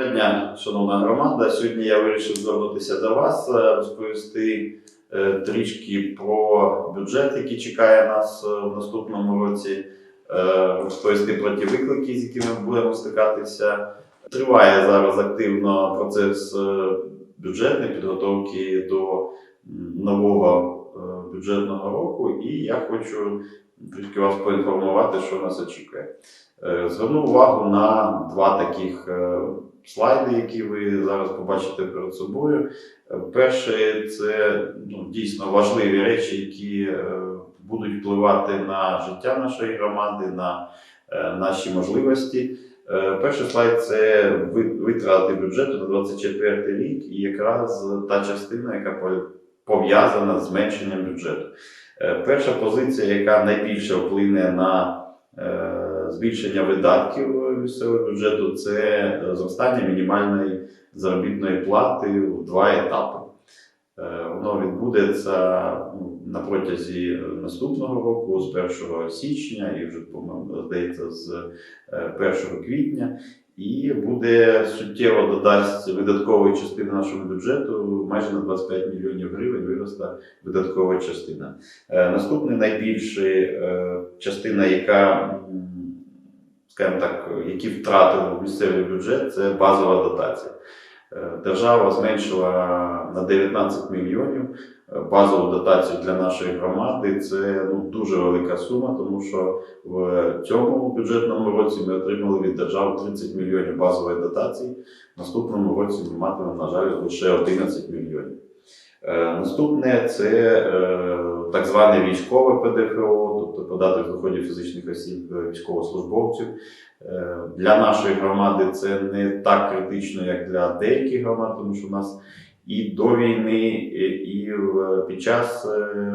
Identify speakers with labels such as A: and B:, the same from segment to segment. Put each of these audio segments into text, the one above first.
A: Доброго дня, шановна громада. Сьогодні я вирішив звернутися до вас, е, розповісти е, трішки про бюджет, який чекає нас е, в наступному році, розповісти про ті виклики, з якими ми будемо стикатися. Триває зараз активно процес бюджетної підготовки до нового бюджетного року, і я хочу трішки вас поінформувати, що нас очікує. Е, Зверну увагу на два таких слайди, які ви зараз побачите перед собою. Е, Перше, це ну, дійсно важливі речі, які е, будуть впливати на життя нашої громади, на е, наші можливості. Перший слайд це витрати бюджету на 24 рік, і якраз та частина, яка пов'язана з зменшенням бюджету. Перша позиція, яка найбільше вплине на збільшення видатків місцевого бюджету, це е, зростання мінімальної заробітної плати в два етапи. Е, Воно відбудеться ну, на протязі е, наступного року, з 1 січня і вже, здається, з е, 1 квітня. І буде суттєво додасть видаткової частини нашого бюджету майже на 25 мільйонів гривень виросла видаткова частина. Е, Наступна найбільша е, частина, яка, скажімо так, які втратив місцевий бюджет, це базова дотація. Е, Держава зменшила на 19 мільйонів е, базову дотацію для нашої громади. Це ну, дуже велика сума, тому що в цьому бюджетному році ми отримали від держави 30 мільйонів базової дотації. В наступному році ми матимемо, на жаль, лише 11 мільйонів. Е, Наступне це так зване військове ПДФО, тобто податок доходів фізичних осіб е, військовослужбовців. Е, Для нашої громади це не так критично, як для деяких громад, тому що у нас і до війни, і і під час е,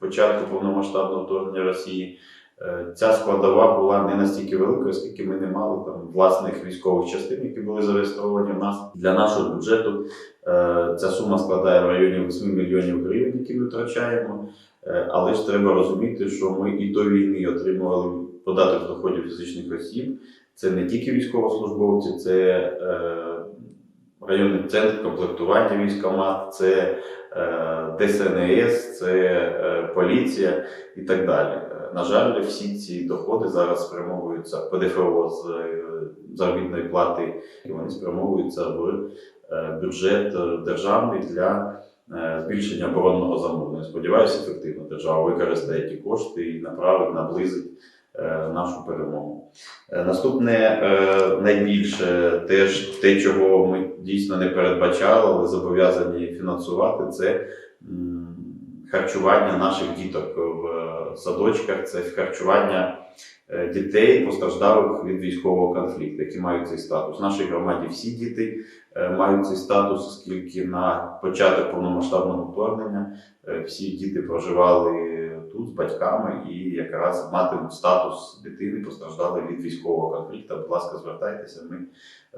A: початку повномасштабного вторгнення Росії е, ця складова була не настільки велика, оскільки ми не мали там власних військових частин, які були зареєстровані в нас. Для нашого бюджету е, ця сума складає в районі 8 мільйонів гривень, які ми втрачаємо. Е, Але ж треба розуміти, що ми і до війни отримували податок з доходів фізичних осіб. Це не тільки військовослужбовці, це е, районний центр комплектування військомат, це е, ДСНС, це поліція і так далі. На жаль, всі ці доходи зараз спрямовуються ПДФО з заробітної плати, і вони спрямовуються в бюджет державний для збільшення оборонного замовлення. Сподіваюся, ефективно держава використає ті кошти і направить, наблизить е, нашу перемогу. Е, Наступне е, найбільше теж те, чого ми дійсно не передбачали, але зобов'язані фінансувати, це харчування наших діток в е, садочках, це харчування е, дітей, постраждалих від військового конфлікту, які мають цей статус. В нашій громаді всі діти е, мають цей статус, оскільки на початок повномасштабного вторгнення е, всі діти проживали тут з батьками і якраз матимуть статус дитини, постраждали від військового конфлікту. Будь ласка, звертайтеся. Ми е,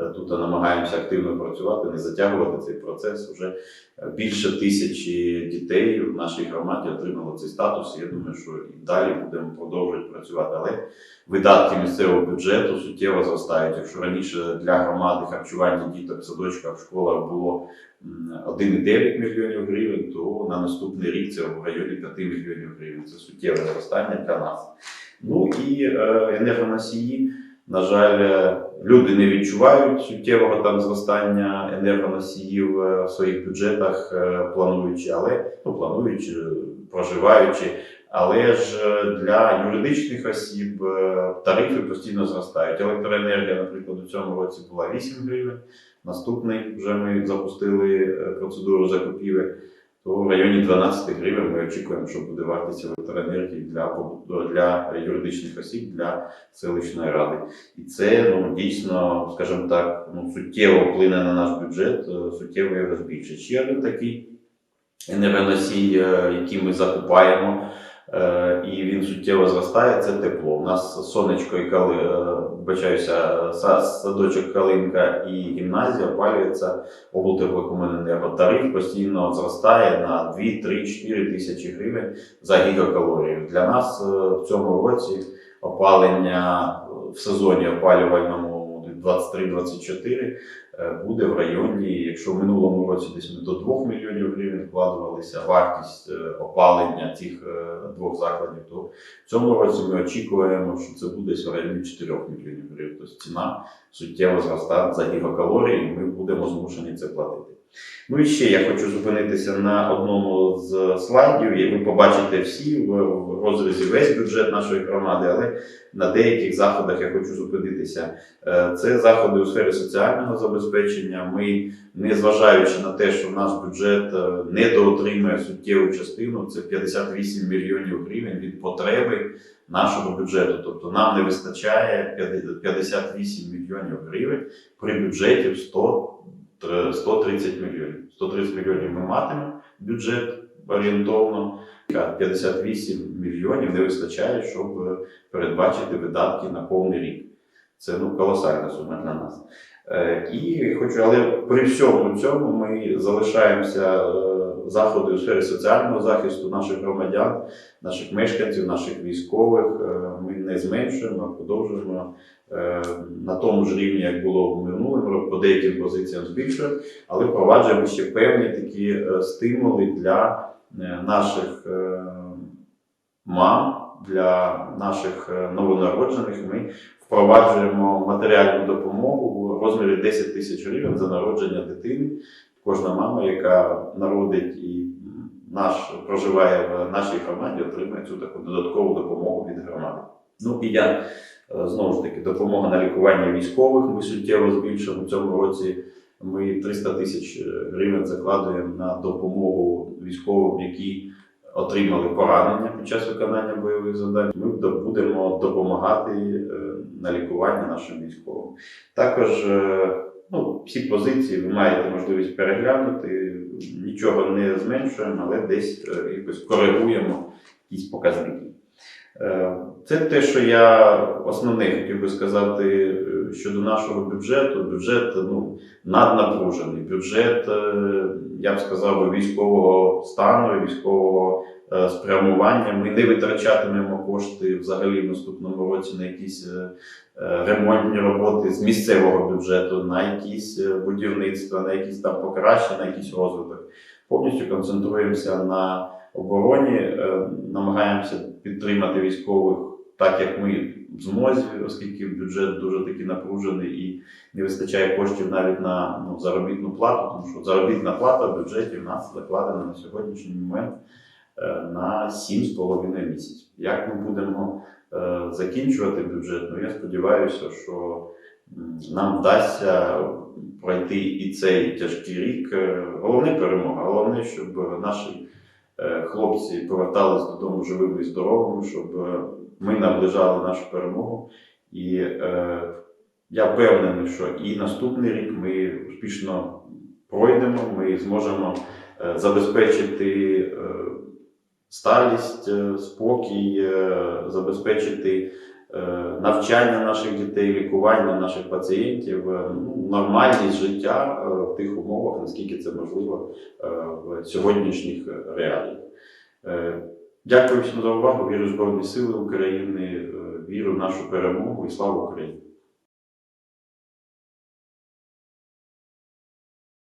A: тут намагаємося активно працювати, не затягувати цей процес. Уже е, більше тисячі дітей в нашій громаді отримали цей статус. Я думаю, що і далі будемо продовжувати працювати. Але видатки місцевого бюджету суттєво зростають. Якщо раніше для громади харчування діток в садочках в школах було м, 1,9 мільйонів гривень, то на наступний рік це в районі 5 мільйонів гривень. Це суттєве зростання для нас. Ну і е, енергоносії. На жаль, е, люди не відчувають суттєвого там зростання енергоносіїв е, в своїх бюджетах, е, плануючи, але ну, плануючи, проживаючи. Але ж для юридичних осіб тарифи постійно зростають. Електроенергія, наприклад, у цьому році була 8 гривень. Наступний вже ми запустили процедуру закупівель. То в районі 12 гривень ми очікуємо, що буде вартість електроенергії для, для юридичних осіб, для селищної ради. І це ну, дійсно, скажімо так, ну, суттєво вплине на наш бюджет, е, суттєво його збільшить. Ще один такий енергоносій, е, який ми закупаємо, і він суттєво зростає, це тепло. У нас сонечко і кали, е, вибачаюся, садочок Калинка і гімназія опалюється облтеплокомуненерго. Тариф постійно зростає на 2, 3, 4 тисячі гривень за гігакалорію. Для нас е, в цьому році опалення в сезоні опалювальному 23-24 е, буде в районі, якщо в минулому році десь ми до 2 мільйонів гривень вкладувалися вартість е, опалення цих е, двох закладів, то в цьому році ми очікуємо, що це буде в районі 4 мільйонів гривень. Тобто ціна суттєво зростає за гігакалорії, і ми будемо змушені це платити. Ну і ще я хочу зупинитися на одному з слайдів, і ви побачите всі в розрізі весь бюджет нашої громади, але на деяких заходах я хочу зупинитися. Е, Це заходи у сфері соціального забезпечення. Ми, незважаючи на те, що наш бюджет е, недоотримує суттєву частину, це 58 мільйонів гривень від потреби нашого бюджету. Тобто нам не вистачає 58 мільйонів гривень при бюджеті в 100 тр- 130 мільйонів. 130 мільйонів ми матимемо бюджет орієнтовно. 58 мільйонів не вистачає, щоб передбачити видатки на повний рік. Це ну, колосальна сума для нас. Е, І хочу, але при всьому цьому ми залишаємося е, заходи у сфері соціального захисту наших громадян, наших мешканців, наших військових. Е, Ми не зменшуємо, а продовжуємо е, на тому ж рівні, як було в минулому році, по деяким позиціям збільшуємо, але впроваджуємо ще певні такі е, стимули для наших мам, для наших новонароджених. Ми впроваджуємо матеріальну допомогу в розмірі 10 тисяч гривень за народження дитини. Кожна мама, яка народить і наш проживає в нашій громаді, отримує цю таку додаткову допомогу від громади. Ну і я е, знову ж таки допомога на лікування військових. Ми суттєво збільшимо в цьому році. Ми 300 тисяч е, гривень закладуємо на допомогу військовим, які отримали поранення під час виконання бойових завдань. Ми будемо допомагати е, на лікування нашим військовим. Також ну, всі позиції ви маєте можливість переглянути. Нічого не зменшуємо, але десь е, якось коригуємо якісь показники. Е, Це те, що я основне хотів би сказати е, щодо нашого бюджету. Бюджет ну, наднапружений. Бюджет, я б сказав, військового стану, військового спрямування. Ми не витрачатимемо кошти взагалі в наступному році на якісь е, е, ремонтні роботи з місцевого бюджету, на якісь е, будівництва, на якісь там покращення, на якийсь розвиток. Повністю концентруємося на обороні, е, намагаємося підтримати військових так, як ми в змозі, оскільки бюджет дуже таки напружений і не вистачає коштів навіть на ну, заробітну плату, тому що заробітна плата в бюджеті в нас закладена на сьогоднішній момент е, на 7,5 місяців. Як ми будемо е, закінчувати бюджет, ну я сподіваюся, що нам вдасться пройти і цей тяжкий рік. Е, Головне перемога, головне, щоб наші е, хлопці повертались додому живими і здоровими, щоб е, ми наближали нашу перемогу. І е, я впевнений, що і наступний рік ми успішно пройдемо, ми зможемо е, забезпечити е, сталість, е, спокій, е, забезпечити е, навчання наших дітей, лікування наших пацієнтів, ну, нормальність життя в тих умовах, наскільки це можливо в сьогоднішніх реаліях. Дякую всім за увагу. Вірю в Збройні Сили України, вірю в нашу перемогу і слава Україні!